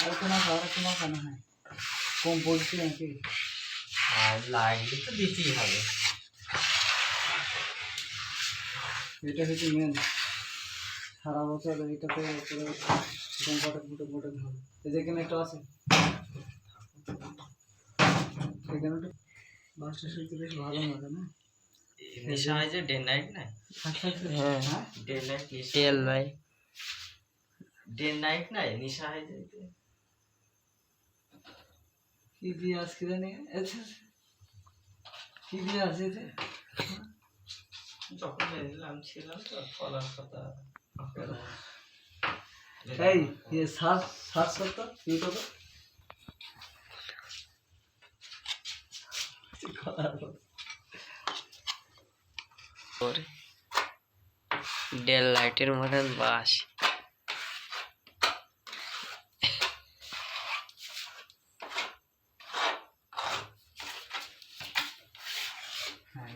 আর কোনো আর কোনো কেন হয়। কম পড়ছে নাকি? আর লাগলে তো দিতেই হবে। এটা হচ্ছে মেন সারা বছর এটাতে পুরো কম্পাউন্ডার ফুটে ফুটে ধরে এই যে এখানে একটা আছে। এখানে একটা বাসটা শুনতে বেশ ভালো মজা না? নেশা হয় যে ডে নাইট না? হ্যাঁ। হ্যাঁ? ডে নাইট তেল ভাই ডে নাইট নাই নেশা হয় যে কি দিয়ে আজকে জানি কি দিয়ে আছে এতে? যখন এলাম ছিলাম তো ফলার কথা এই ইয়ে সার্চ সার্চ করতো ইউটিউবে পরে ডেল লাইটের মতন বাস।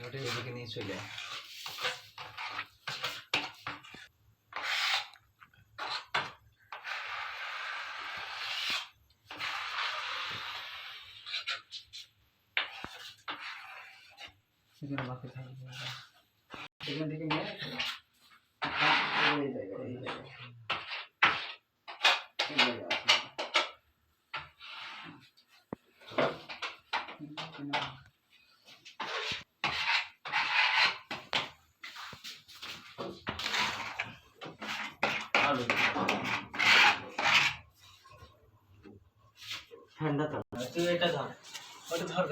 ওটা এদিকে নিয়ে চলে থাকবে। এখান থেকে নিয়ে এই আছে। হুম, ঠান্ডা তো। তুই এটা ধর। ওটা ধর